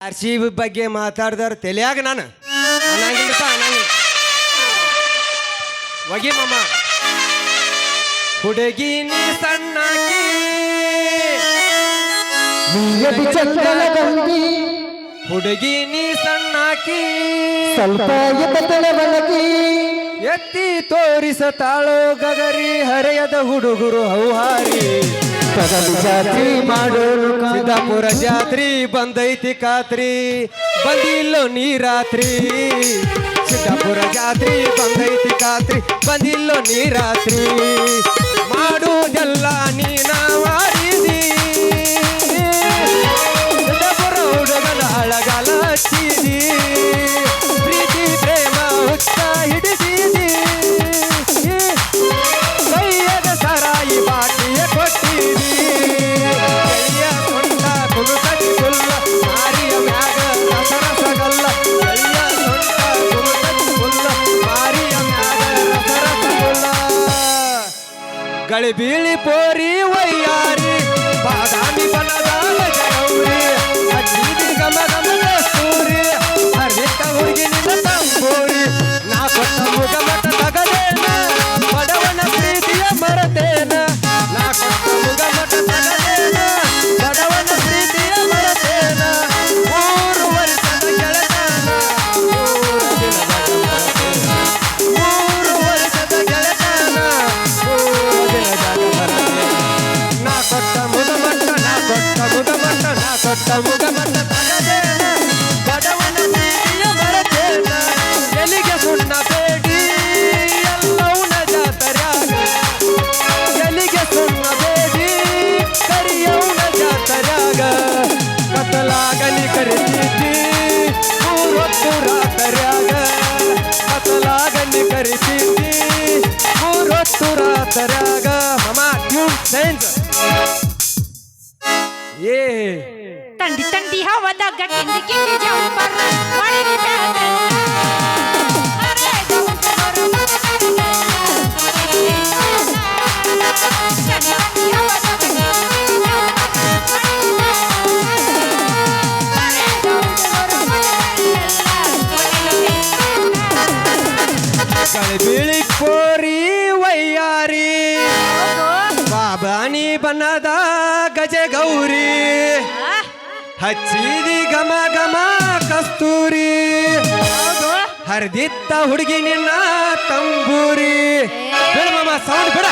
R C B ಬಗ್ಗೆ ಮಾತಾಡ್ದಾರ ತಲೆಯಾಗ ನಾನು. ಅನ್ನಂಗಿಲ್ಲಪ್ಪ ಅನ್ನಂಗಿಲ್ಲ ಒಗಿ ಮಮ್ಮ ಹುಡುಗಿ ನೀ ಸಣ್ಣಾಕಿ ಹುಡುಗಿ ನೀ ಸಣ್ಣಾಕಿ. ಸ್ವಲ್ಪ ಎತ್ತಿ ತೋರಿಸ ಎತ್ತಿ ತೋರಿಸತಾಳೋ ಗಗರಿ ಹರೆಯದ ಹುಡುಗರು ಹೌಹಾರಿ. ಕದಲಿ ಜಾತ್ರಿ ಮಾಡೋರು ಕಾಂತಾಪುರ ಜಾತ್ರಿ, ಬಂದೈತಿ ಕಾತ್ರಿ ಬಂದಿಲ್ಲೋ ನೀ ರಾತ್ರಿ ಸಿದ್ದಾಪುರ ಜಾತ್ರಿ, ಬಂದೈತಿ ಕಾತ್ರಿ ಬಂದಿಲ್ಲೋ ನೀ ರಾತ್ರಿ ಜಲ್ಲ ನೀನ baby. ಹವದಾಗ ಕಿಂದಿ ಕಿಂದಿ ಜಂಪರ್ ಅರೆ ಗೌಂಡನವರು ಕಳೆ ಬೀಳಿ ಕೋರಿ ವಯ್ಯಾರಿ ಬಾಬಾನಿ ಬನ್ನದ ಗಜ ಗೌರಿ ಹಚ್ಚಿದಿ ಘಮ ಘಮ ಕಸ್ತೂರಿ. ಹರಿದಿತ್ತ ಹುಡುಗಿ ನಿನ್ನ ತಂಬೂರಿ. ಬಿಡ ಸೌಂಡ್ ಬಿಡ.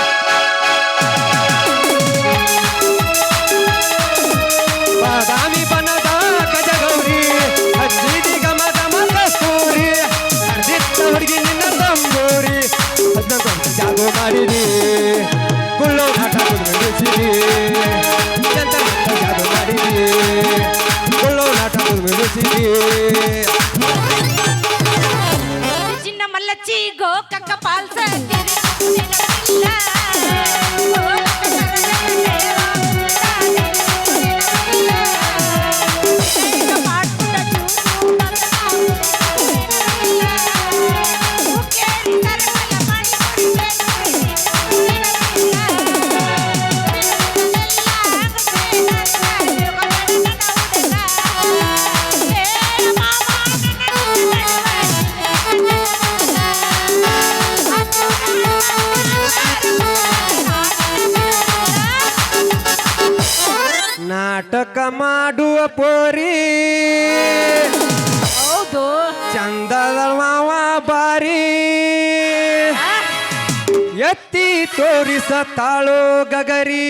ತೋರಿಸ ತಾಳೋ ಗಗರಿ.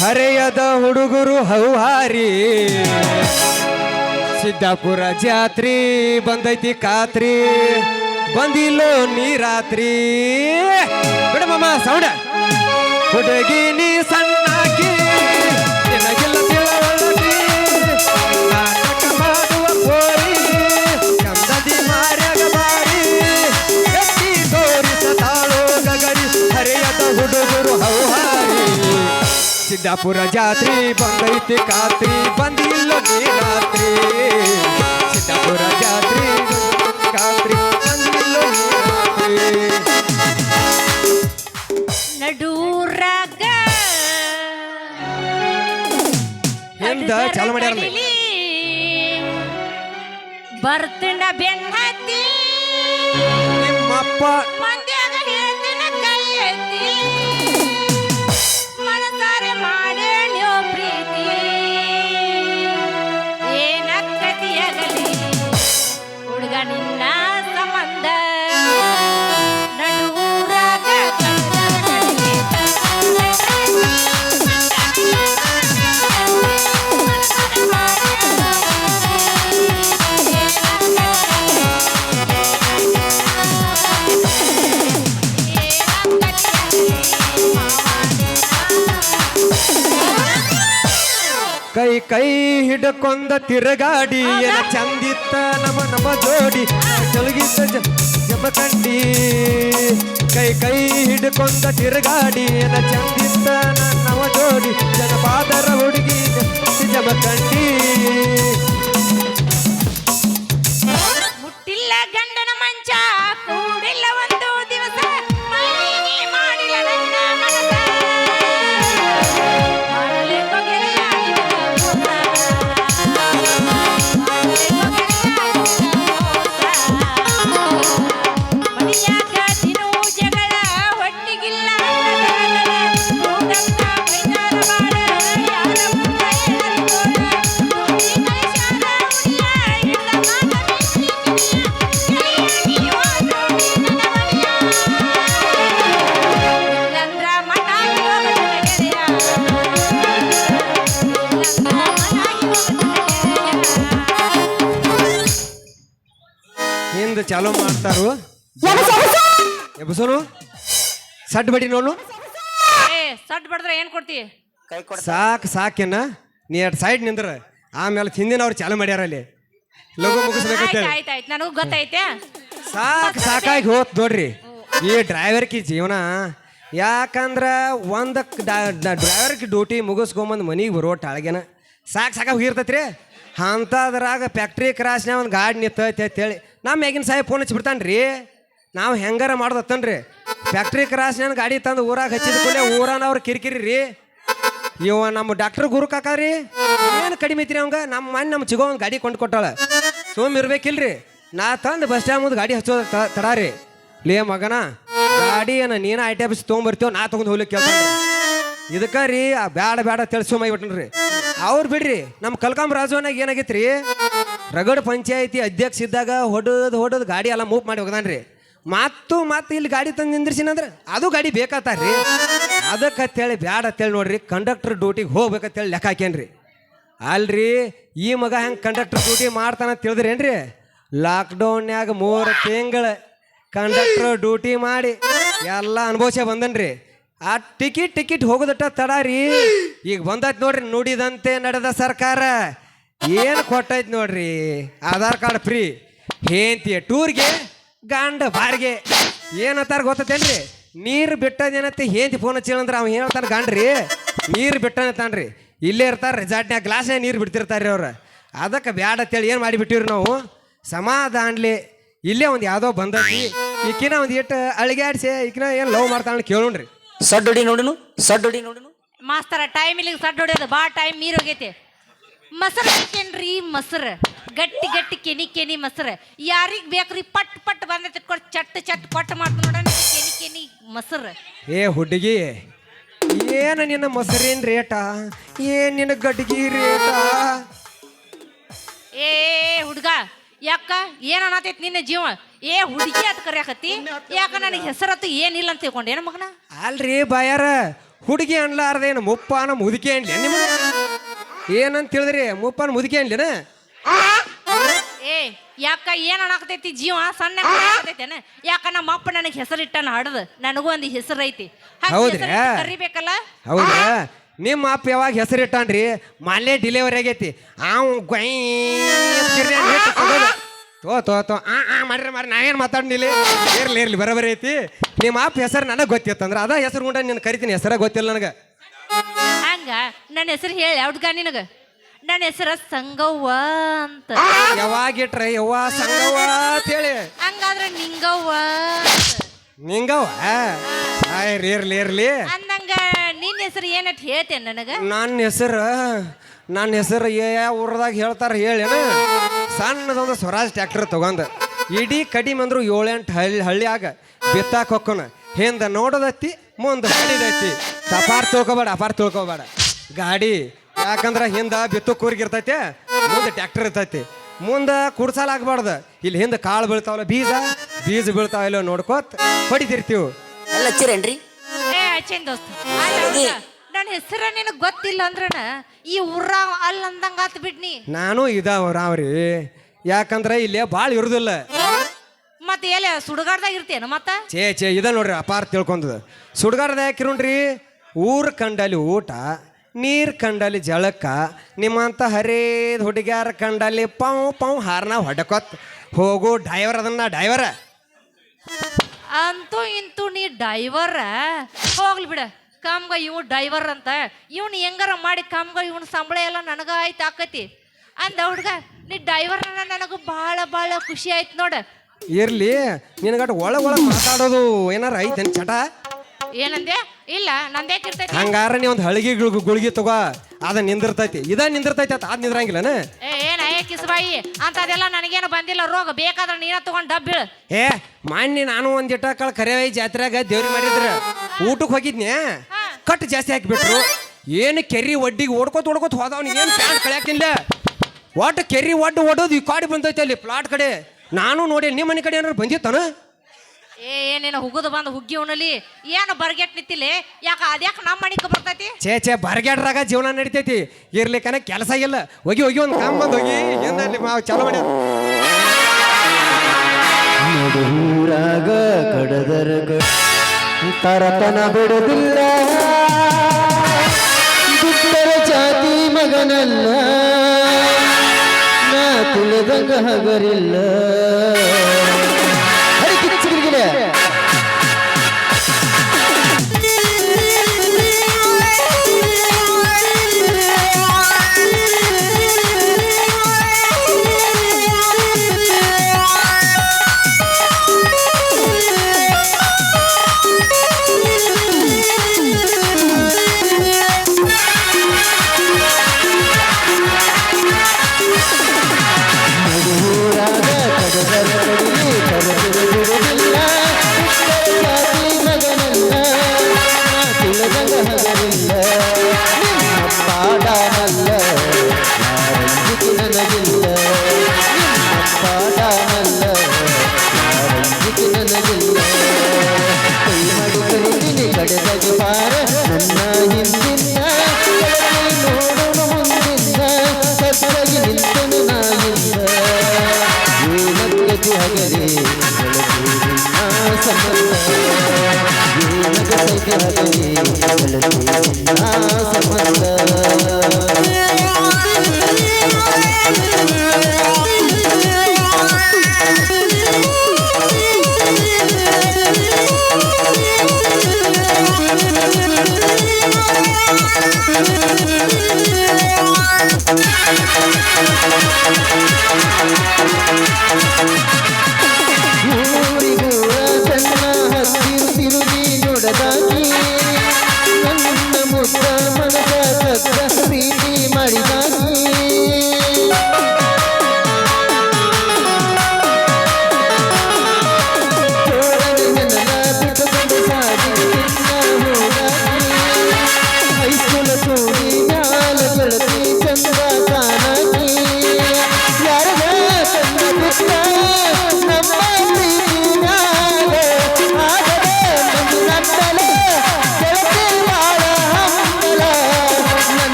ಹರೆಯದ ಹುಡುಗರು ಹೌಹಾರಿ. ಸಿದ್ದಾಪುರ ಜಾತ್ರಿ ಬಂದೈತಿ ಕಾತ್ರಿ. ಬಂದಿಲ್ಲೋ ನೀ ರಾತ್ರಿ ಬಿಡ ಮಾಮ, ಸೌಂಡ. ಹುಡುಗಿ ನೀ ಸಣ್ಣಾಕಿ. ನಿನಗಿಲ್ಲ ಸಿದ್ದಾಪುರ ಜಾತ್ರಿ ಬಂದೈತಿ ಖಾತ್ರಿ ಬಂದಿಲ್ಲ ರಾತ್ರಿ ಸಿದ್ದಾಪುರ ಜಾತ್ರಿ ಖಾತ್ರಿ ಬಂದಿಲ್ಲ ನಡೂರಾಗ ಹಿಂದ ಚಾಲು ಮಾಡ್ಯಾರಲ್ಲ. ಬರ್ತಿಂಡ ಬೆನ್ ನಿಮ್ಮಪ್ಪ ಮಂದ್ಯಾಗ ಹೇಳ್ತಿನ ಕೈ ಎತ್ತಿ ಕೈ ಕೈ ಹಿಡ್ಕೊಂಡ ತಿರುಗಾಡಿ ಏನ ಚಂದಿತ್ತ ನಮ್ಮ ನಮ್ಮ ಜೋಡಿ. ಚಲಗಿತ್ತ ಜಮಕಂಡಿ ಕೈ ಕೈ ಹಿಡ್ಕೊಂಡ ತಿರುಗಾಡಿ ಏನ ಚಂದಿತ್ತ ನಮ್ಮ ಜೋಡಿ. ಜನಪಾದರ ಹುಡುಗಿ ಜಮಕಂಡಿ ಮುಟ್ಟಿಲ್ಲ ಗಂಡನ ಮಂಚ. ಹಿಂದ ಚಾಲೂ ಮಾಡ್ತಾರು. ಎಬ್ಸೋನು? ಸಡ್ ಬಡಿ ನೋನು. ಏ ಸಡ್ ಬಡ್ದ್ರೆ ಏನ್ ಕೊಡ್ತಿ? ಕೈ ಕೊಡ ಸಾಕ್ ಸಾಕೇನ ನೀ ಎರಡು ಸೈಡ್ ನಿಂದ್ರ. ಆಮೇಲೆ ಹಿಂದಿನ ಅವ್ರು ಚಾಲೋ ಮಾಡ್ಯಾರ ಅಲ್ಲಿ. ಲಘು ಆಯ್ತು ಮುಗಿಸ್ಬೇಕಂತೇಳಿ. ಆಯ್ತು ಆಯ್ತು ನನಗೂ ಗೊತ್ತೈತೆ. ಸಾಕ್ ಸಾಕಾಗಿ ಹೋತ್ ನೋಡ್ರಿ. ಈ ಡ್ರೈವರ್ಕಿ ಜೀವನ ಯಾಕಂದ್ರ ಒಂದ ಡ್ರೈವರ್ಗೆ ಡ್ಯೂಟಿ ಮುಗಿಸ್ಕೊಂಬಂದು ಮನಿಗೆ ಬರೋ ಟಾಳ್ಗೆನ. ಸಾಕ್ ಸಾಕಾಗಿ ಹೋಗಿರ್ತೈತ್ರಿ. ಅಂಥದ್ರಾಗ ಫ್ಯಾಕ್ಟ್ರಿ ಕ್ರಾಸ್ನ್ಯಾಗ ಒಂದು ಗಾಡಿ ನಿಂತೈತೆ ಅಂತೇಳಿ. ನಮ್ಮ ಮ್ಯಾಗಿನ ಸಾಹೇಬ್ ಫೋನ್ ಹಚ್ಚಿ ಬಿಡ್ತಾನ್ರಿ ನಾವು ಹೆಂಗಾರ ಮಾಡ್ದತ್ತನ್ರಿ. ಫ್ಯಾಕ್ಟ್ರಿ ಕ್ರಾಸ್ನ್ಯಾಗ ಗಾಡಿ ತಂದು ಊರಾಗ ಹಚ್ಚಿದ ಕೂಡಲೇ ಊರನವ್ರು ಕಿರಿಕಿರಿ ರೀ ಇವ ನಮ್ಮ ಡಾಕ್ಟರ್ ಗುರು ಕಾಕ ರೀ ಏನು ಕಡಿಮೆ ಐತ್ರಿ ಅವಂಗ? ನಮ್ಮ ಮನೆ ನಮ್ಮ ಚಿಗೋ ಒಂದು ಗಾಡಿ ಕೊಂಡು ಕೊಟ್ಟಾಳೆ ಸೋಮ್ ಇರ್ಬೇಕಿಲ್ರಿ. ನಾ ತಂದು ಬಸ್ ಸ್ಟ್ಯಾಂಡ್ ಮುಂದೆ ಗಾಡಿ ಹಚ್ಚೋದು ತಡ ರೀ ಲೇ ಮಗನ ಗಾಡಿ ಏನ ನೀನು ಐ ಟಿ ಆಫೀಸ್ ತೊಗೊಂಬರ್ತೀವ ನಾ ತಗೊಂಡು ಹೋಗ್ಲಿಕ್ಕೆ ಇದಕ್ಕೆ ರೀ, ಆ ಬ್ಯಾಡ ಬ್ಯಾಡ ತಿಳಿಸೋ ಮೈ ಬಿಟ್ಟನ್ರಿ ಅವ್ರು ಬಿಡ್ರಿ ನಮ್ಮ ಕಲ್ಕಾಂ ರಾಜವನಾಗ ಏನಾಗೈತ್ರಿ? ರಗಡ್ ಪಂಚಾಯತಿ ಅಧ್ಯಕ್ಷ ಇದ್ದಾಗ ಹೊಡದ್ ಹೊಡದ್ ಗಾಡಿ ಎಲ್ಲ ಮೂವ್ ಮಾಡಿ ಹೋಗದಾನ್ರಿ. ಮತ್ತು ಮತ್ತೆ ಇಲ್ಲಿ ಗಾಡಿ ತಂದು ನಿಂದ್ರಿಸಿನಂದ್ರೆ ಅದು ಗಾಡಿ ಬೇಕಾತಾರ್ರಿ. ಅದಕ್ಕೆ ಅಂತೇಳಿ ಬ್ಯಾಡ ಅಂತೇಳಿ ನೋಡ್ರಿ ಕಂಡಕ್ಟರ್ ಡ್ಯೂಟಿಗೆ ಹೋಗ್ಬೇಕಂತೇಳಿ ಲೆಕ್ಕ ಹಾಕೇನ್ರಿ ಅಲ್ರಿ, ಈ ಮಗ ಹೆಂಗೆ ಕಂಡಕ್ಟರ್ ಡ್ಯೂಟಿ ಮಾಡ್ತಾನ ತಿಳಿದ್ರೇನ್ರಿ? ಲಾಕ್ಡೌನ್ಯಾಗ ಮೂರು ತಿಂಗಳು ಕಂಡಕ್ಟರ್ ಡ್ಯೂಟಿ ಮಾಡಿ ಎಲ್ಲ ಅನುಭವಿಸೇ ಬಂದನ್ರಿ. ಆ ಟಿಕೆಟ್ ಟಿಕೆಟ್ ಹೋಗೋದಟ್ಟ ತಡ ರೀ ಈಗ ಬಂದತ್ ನೋಡ್ರಿ, ನುಡಿದಂತೆ ನಡೆದ ಸರ್ಕಾರ. ಏನು ಕೊಟ್ಟೈತ್ ನೋಡ್ರಿ? Aadhaar card free. ಹೇಂತಿ ಟೂರ್ಗೆ ಗಂಡ ಬಾರ್ಗೆ. ಏನತ್ತಾರ ಗೊತ್ತೇನ್ರಿ ನೀರು ಬಿಟ್ಟದೇನತ್ತೆ ಹೇಂತಿ ಫೋನ್ ಹಚ್ಚಿಳಂದ್ರೆ ಅವ್ನು ಹೇಳ್ತಾನೆ ಗಂಡ್ರಿ? ನೀರು ಬಿಟ್ಟನತ್ತಾನ್ರಿ ಇಲ್ಲೇ ಇರ್ತಾರೆ ರೆಸಾರ್ಟ್ನ್ಯಾಗ ಗ್ಲಾಸ್ನ್ಯಾಗ ನೀರು ಬಿಡ್ತಿರ್ತಾರೆ ಅವ್ರು. ಅದಕ್ಕೆ ಬ್ಯಾಡ ಅಂತೇಳಿ ಏನು ಮಾಡಿಬಿಟ್ಟಿವ್ರಿ ನಾವು? ಸಮಾಧಾನ್ಲಿ. ಇಲ್ಲೇ ಒಂದು ಯಾವುದೋ ಬಂದೈತಿ. ಈಕಿನ ಒಂದು ಇಟ್ಟು ಅಳಿಗಾಡ್ಸಿ ಈಕಿನ ಏನು ಲವ್ ಮಾಡ್ತಾಳೆ ಕೇಳೋಣ್ರಿ. ಸಡ್ಡೊಡಿ ನೋಡಿನು? ಸಡ್ಡೊಡಿ ನೋಡಿನು? ಮಾಸ್ತರ ಟೈಮ್ ಇಲ್ಲಿಗೆ ಸಡ್ ಹೊಡೆಯೋದು ಬಾ ಟೈಮ್ ನೀರು ಹೋಗೈತಿ. ಮೊಸರು ಹಾಕೇನ್ರಿ ಮೊಸರು? ಗಟ್ಟಿ ಗಟ್ಟಿ ಕೆನಿ ಕೆನಿ ಮೊಸರು. ಯಾರಿಗ್ ಬೇಕ್ರಿ ಪಟ್ ಪಟ್ ಬಂದೈತಿ ಕೊಟ್ಟು ಚಟ್ ಚಟ್ ಪಟ್ ಮಾಡ್ತು ನೋಡೋಣ ಕೆನಿ ಕೆನಿ ಮೊಸರು. ಏ ಹುಡುಗಿ ಏನು ನಿನ್ನ ಮೊಸರಿನ ರೇಟಾ? ಏನು ನಿನ್ನ ಗಡ್ಗಿ ರೇಟಾ? ಏ ಹುಡುಗ ಯಾಕ? ಏನ್ ಅನ್ನತೈತಿ ನಿನ್ನ ಜೀವ? ಏ ಹುಡುಗಿ ಅಂತ ಕರೆಯಕತ್ತಿ? ಯಾಕ ನನಗೆ ಹೆಸರತ್ತು ಏನಿಲ್ಲ ಅಂತ ತಿಳ್ಕೊಂಡೇನ ಮಗನ? ಅಲ್ರಿ ಬಾಯಾರ ಹುಡುಗಿ ಅನ್ಲಾರ್ದೇನು ಮುಪ್ಪಾನ ಮುದುಕಿ ಅನ್ಲಿ ನಿಮ್ಮ ಏನಂತ ತಿಳಿದ್ರಿ ಮುಪ್ಪನ್ ಮುದುಕಿ ಅನ್ಲಿನ? ಏ ಯಾಕ ಏನ ಅನ್ನಕತೈತಿ ಜೀವ ಸಣ್ಣ ಅನ್ನಕತೈತೇನ ಯಾಕ ನಮ್ಮ ಅಪ್ಪ ನನಗೆ ಹೆಸರಿಟ್ಟನ ಹಾಡದು? ನನಗೂ ಒಂದು ಹೆಸರು ಐತಿ. ಹಂಗ್ ಹೌದ್ರಾ? ಹೆಸರಿಟ್ಟು ಕರಿಬೇಕಲ್ಲ? ಹೌದಾ ನಿಮ್ಮ ಅಪ್ಪ ಯಾವಾಗ ಹೆಸರಿಟ್ಟಾನ್ರಿ ಮಾಲೆ ಡಿಲಿವರಿ ಆಗೈತಿ. ಅವ್ ಗೊಯ್ ಅಂತ. ತೋ ತೋ ತೋ. ಆ ಆ ಮಾಡ್ರಿ ಮಾಡ್ರಿ. ನಾ ಏನು ಮಾತಾಡ್ನಿಲ್ಲ ಇರ್ಲಿ ಇರ್ಲಿ ಬರೋಬರಿ ಐತಿ. ನಿಮ್ಮ ಅಪ್ಪ ಹೆಸರು ನನಗೆ ಗೊತ್ತಿತ್ತಂದ್ರೆ ಅದ ಹೆಸರು ಉಂಡ ನಿನ್ನ ಕರಿತೀನಿ. ಹೆಸರ ಗೊತ್ತಿಲ್ಲ ನನಗೆ. ನನ್ನ ಹೆಸರು ಹೇಳಿ ಹುಡ್ಗ ನಿನಗ? ನನ್ನ ಹೆಸರ ಸಂಗವ್ವ ಅಂತ. ಯಾವಾಗ ಇಟ್ರೆ ಯವ್ವ ಸಂಗವ್ವ ಅಂತ ಹೇಳಿ. ಹಂಗಾದ್ರೆ ನಿಂಗವ್ವ. ನಿಂಗವ್ವ? ಆಯ್ರಿ ಇರ್ಲಿ ಇರ್ಲಿ. ಅಂದಂಗ ನಿನ್ನ ಹೆಸರು ಏನಟ್ ಹೇಳ್ತೇನೆ ನನಗ? ನನ್ನ ಹೆಸರು ನನ್ನ ಹೆಸರು ಯಾವ ಊರದಾಗ ಹೇಳ್ತಾರ ಹೇಳೇನ ಸಣ್ಣದೊಂದು ಸ್ವರಾಜ್ ಟ್ರ್ಯಾಕ್ಟರ್ ತಗೊಂಡ ಇಡೀ ಕಡಿಮೆ ಅಂದ್ರು ಏಳೆಂಟು ಹಳ್ಳಿ ಹಳ್ಳಿಯಾಗ ಬಿತ್ತಾಕ ಹೊಕ್ಕನ. ಹಿಂದೆ ನೋಡೋದತ್ತಿ ಮುಂದೆ ಹೊಡಿದೈತಿ ತಪಾರ್ ತಿಳ್ಕೊಬೇಡ ಅಪಾರ್ ತಿಳ್ಕೊಬೇಡ. ಗಾಡಿ. ಯಾಕಂದ್ರೆ ಹಿಂದೆ ಬಿತ್ತು ಕೂರ್ಗಿ ಇರ್ತೈತೆ ಮುಂದೆ ಟ್ಯಾಕ್ಟರ್ ಇರ್ತೈತಿ. ಮುಂದೆ ಕುಡ್ಸಾಲ ಆಗ್ಬಾರ್ದು. ಇಲ್ಲಿ ಹಿಂದೆ ಕಾಳು ಬೀಳ್ತಾವಲ್ಲ ಬೀಜ ಬೀಜ ಬೀಳ್ತಾವಿಲ್ಲ ನೋಡ್ಕೋತ ಹೊಡಿತಿರ್ತೀವಿ ಎಲ್ಲ ಹಚ್ಚಿರೇನ್ರಿ? ಏ ಅಚ್ಚೇನ್ ದೋಸ್ತ ನನ್ನ ಹೆಸರ ನಿನಗೆ ಗೊತ್ತಿಲ್ಲ ಅಂದ್ರನ ಈ ಊರ ಅಲ್ಲ ಅಂದಂಗ ಆತ್ ಬಿಡ್ನಿ. ನಾನು ಇದಾವ ರಾವ್ರಿ ಯಾಕಂದ್ರೆ ಇಲ್ಲಿ ಭಾಳ ಇರುದಿಲ್ಲ. ಮತ್ತೆ ಎಲೆ ಸುಡುಗಾಡ್ದಾಗ ಇರ್ತೇನ ಮತ್ತ? ಚೇ ಚೇ ಇದ ನೋಡ್ರಿ ಅಪಾರ ತಿಳ್ಕೊಂತದ ಸುಡ್ಗಾಡ್ದ ಯಾಕಿರೋಣ್ರಿ ಊರ್ ಕಂಡಲ್ಲಿ ಊಟ ನೀರ್ ಕಂಡಲ್ಲಿ ಜಳಕ ನಿಮ್ಮಂತ ಹರೇದ್ ಹುಡುಗ್ಯಾರ ಕಂಡಲ್ಲಿ ಪಾವ್ ಪಾವ್ ಹಾರನ ಹೊಡಕೊತ್. ಹೋಗು ಡ್ರೈವರ್ ಅದನ್ನ ಡೈವರ ಅಂತೂ ಇಂತೂ ನೀ ಡೈವರ್ ಹೋಗ್ಲಿ ಬಿಡ. ಕಾಮ್ಗ ಇವ್ ಡೈವರ್ ಅಂತ. ಇವ್ನು ಹೆಂಗಾರ ಮಾಡಿ ಕಾಮ್ಗ ಇವನ್ ಸಂಬಳ ಎಲ್ಲ ನನಗ ಆಯ್ತು ಆಕತಿ. ಅಂದ ಹುಡ್ಗ ನೀ ಡೈವರ್ ನನಗ ಭಾಳ ಭಾಳ ಖುಷಿ ಆಯ್ತು ನೋಡ. ಇರ್ಲಿ ನಿನಗಟ್ ಒಳಗೆ ಒಳಗೆ ಮಾತಾಡೋದು ಏನಾರ ಐತೆ ಚಟ? ಏನಂದೆ? ಇಲ್ಲ ನಂದೇಕಿರ್ತೈತಿ ಹಂಗಾರ ನೀ ಒಂದು ಹಳಗಿ ಗುಳ್ಗಿ ಗುಳ್ಗಿ ತಗೋ ಅದ ನಿಂದಿರ್ತೈತಿ. ಇದ ನಿಂದಿರ್ತೈತಿ ಅದ ಅದ್ ನಿಂದ್ರಂಗಿಲ್ಲನ? ಏ ಏನ ಏ ಕಿಸಬಾಯಿ ಅಂತದೆಲ್ಲ ನನಗೇನು ಬಂದಿಲ್ಲ. ರೋಗ ಬೇಕಾದ್ರೆ ನೀನ ತಗೊಂಡ್ ಡಬ್ ಬೀಳು ಏ ಮಾನ್ಯ ನಾನು ಒಂದ್ ಇಟ್ಟ ಕಳ್ ಕರೆವೈ ಜಾತ್ರೆಗ ದೇವ್ರಿ ಮಾಡಿದ್ರ. ಊಟಕ್ಕೆ ಹೋಗಿದ್ನ್ಯಾ ಕಟ್ ಜಾಸ್ತಿ ಹಾಕಿಬಿಟ್ರು. ಏನು ಕೆರಿ ಒಡ್ಡಿಗೆ ಓಡ್ಕೋತ ಓಡ್ಕೋತ ಹೋದವ್ ಏನು ಪ್ಯಾಂಟ್ ಕಳ್ಯಾಕಿಲ್ಲ ಒಟ್ಟು ಕೆರಿ ಒಡ್ಡು ಒಡೋದು ಈ ಕಾಡಿ ಬಂದೈತೆ ಅಲ್ಲಿ ಪ್ಲಾಟ್ ಕಡೆ. ನಾನು ನೋಡಿ ನಿಮ್ಮ ಮನೆ ಕಡೆ ಏನಾರು ಬಂದಿತ್ತಾನ? ಏ ಏನೇನು ಹುಗುದು ಬಂದು ಹುಗ್ಗಿ ಉಣಲಿ ಏನು ಬರ್ಗೆಟ್ ನಿಂತಿಲ್ಲ? ಯಾಕ ಅದ್ಯಾಕ ನಮ್ಮ ಮಣಿಕ ಬರ್ತೈತಿ? ಛೇ ಛೇ ಬರ್ಗ್ಯಾಡ್ರಾಗ ಜೀವನ ನಡಿತೈತಿ. ಇರ್ಲಿಕ್ಕನ ಕೆಲಸ ಇಲ್ಲ. ಹೋಗಿ ಹೋಗಿ ಒಂದು ಕಾಮ್ ಬಂದು ಹೋಗಿ. ಏನ್ ಅಲ್ಲಿ ಮಾವು ಚಾಲು ಮಾಡಿ ಊರಾಗ ಕಡದರ ತರತನ ಬಿಡದಿಲ್ಲ. ದುಡ್ಡರ ಜಾತಿ ಮಗನಲ್ಲ ನಾ ತಿಳಿದಂಗ ಹಗರಿಲ್ಲ.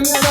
I'm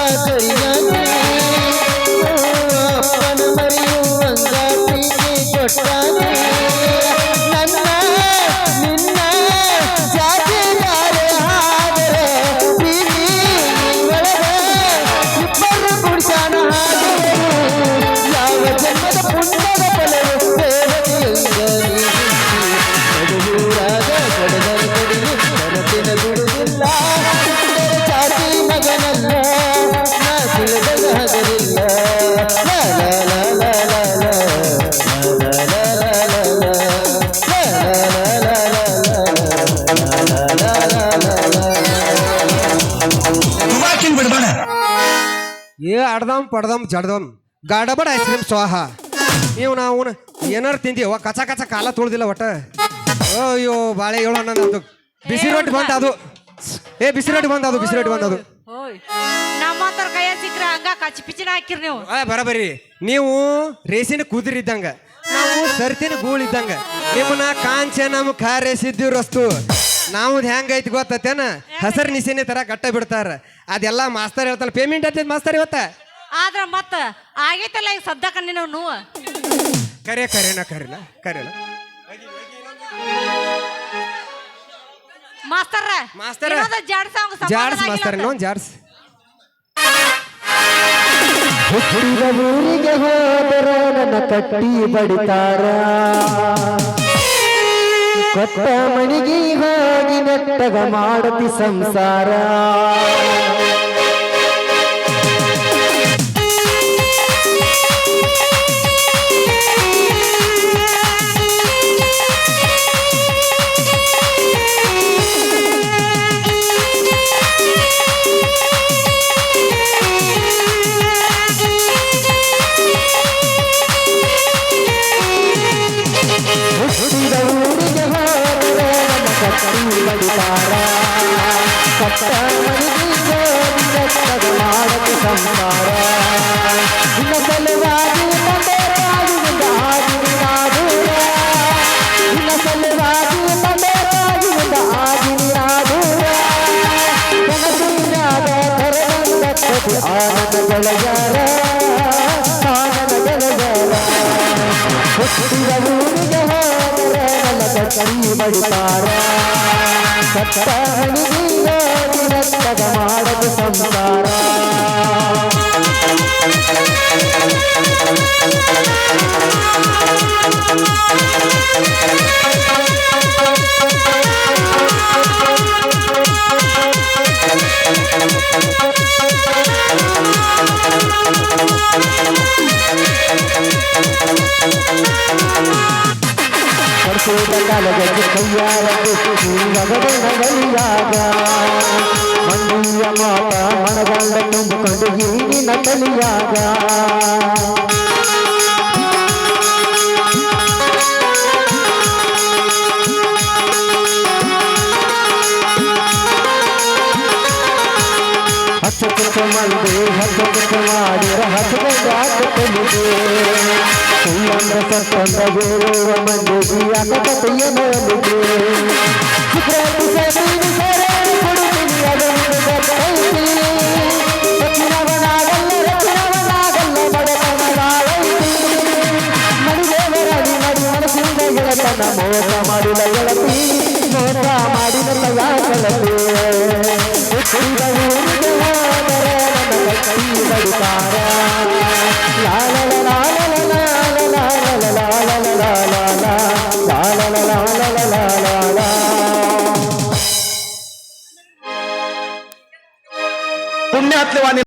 ಏ ಅಡ್ದಮ್ ಪಡ್ದಮ್ ಜಡ್ದಮ್ ಗಾಡಬಡ ಐಸ್ ಕ್ರೀಮ್ ಸ್ವಾಹ ನೀವು ನಾವು ಏನಾರು ತಿಂತೀವ ಕಚ ಕಚ ಕಾಲ ತುಳ್ದಿಲ್ಲ ಒಟ್ಟ. ಅಯ್ಯೋ ಬಾಳೆ ಏಳು ಅಣ್ಣ ಅದು ಬಿಸಿ ರೊಟ್ಟಿ ಬಂದ ಅದು. ಏ ಬಿಸಿ ರೊಟ್ಟಿ ಬಂದ ಅದು ಬಿಸಿ ರೊಟ್ಟಿ ಬಂದ ಅದು. ಓಯ್. ನಮ್ಮಂತರ ಕೈಯ ಸಿಕ್ಕ್ರೆ ಹಂಗ ಕಚ್ಚಿ ಪಿಚಿನ ಹಾಕಿರ್ ನೀವು. ಆ ಬರಬರಿ ನೀವು ರೇಸಿನ ಕುದುರೆ ಇದ್ದಂಗ. ನಾವು ಸರ್ತಿನ ಗೂಳ್ ಇದ್ದಂಗ. ನಿಮ್ಮನ್ನ ಕಾಂಚೆ ನಮ್ ಕಾರೇಸಿದ್ದು ರಸ್ತು. ನಾವು ಹೆಂಗೈತಿ ಗೊತ್ತೇನ ಹಸರು ನಿಸಿನಿ ತರ ಕಟ್ಟ ಬಿಡ್ತಾರ. ಅದೆಲ್ಲ ಮಾಸ್ತರ್ ಹೇಳ್ತಾರ ಪೇಮೆಂಟ್ ಆಗ್ತೈತಿ ಮಾಸ್ತರ್ ಇವತ್ತ? ಆದ್ರ ಮತ್ತ ಆಗೈತಲ್ಲ ಈಗ ಸದ್ದಕ್ಕ ನೀನು ನೋವು? ಕರೆ ಕರೆನ ಕರೆನ ಕರೆಲ ಮಾಸ್ತರ ಮಾಸ್ತರ. ಜಾಡ್ ಸಾಂಗ್ ಜಾಡ್ಸ್ ಮಾಸ್ತರ್ ಇನ್ನೊಂದು ಜಾಡ್ಸ್. ಹುಟ್ಟಿದ ಊರಿಗೆ ಹೋದರೆ ನನ್ನ ಕಟ್ಟಿ ಬಡಿತಾರ. ಕೊಟ್ಟ ಮಣಿಗೆ ಹೋಗಿ ನೆಟ್ಟಗ ಮಾಡತಿ ಸಂಸಾರ. ಬಡಿತಾರ ಸತ್ತ ಹಣಿಗಿಂದ ರಕ್ತದ ಮಾಡಲು ಸಂಸಾರ. मंडिया ನಗಲಿಯಾಗ ಮಂಡಿಯ ಮಾತ ಮನಗೊಂಡ ತುಂಬಿಕೊಂಡು ಹೀನಿನ ತಲಿಯಾಗ ಹಚ್ಚುತ್ತ ಮಂದಿ ಹಚ್ಚುತ್ತ ಮಾಡಿರ ಹಚ್ಚುತ್ತೆ ಸುಮ್ಮಂದ ಸತ್ತೊಂದ ಬೇರೆ ಮಂದಿ ಕತೆಯ ನೋಡಿ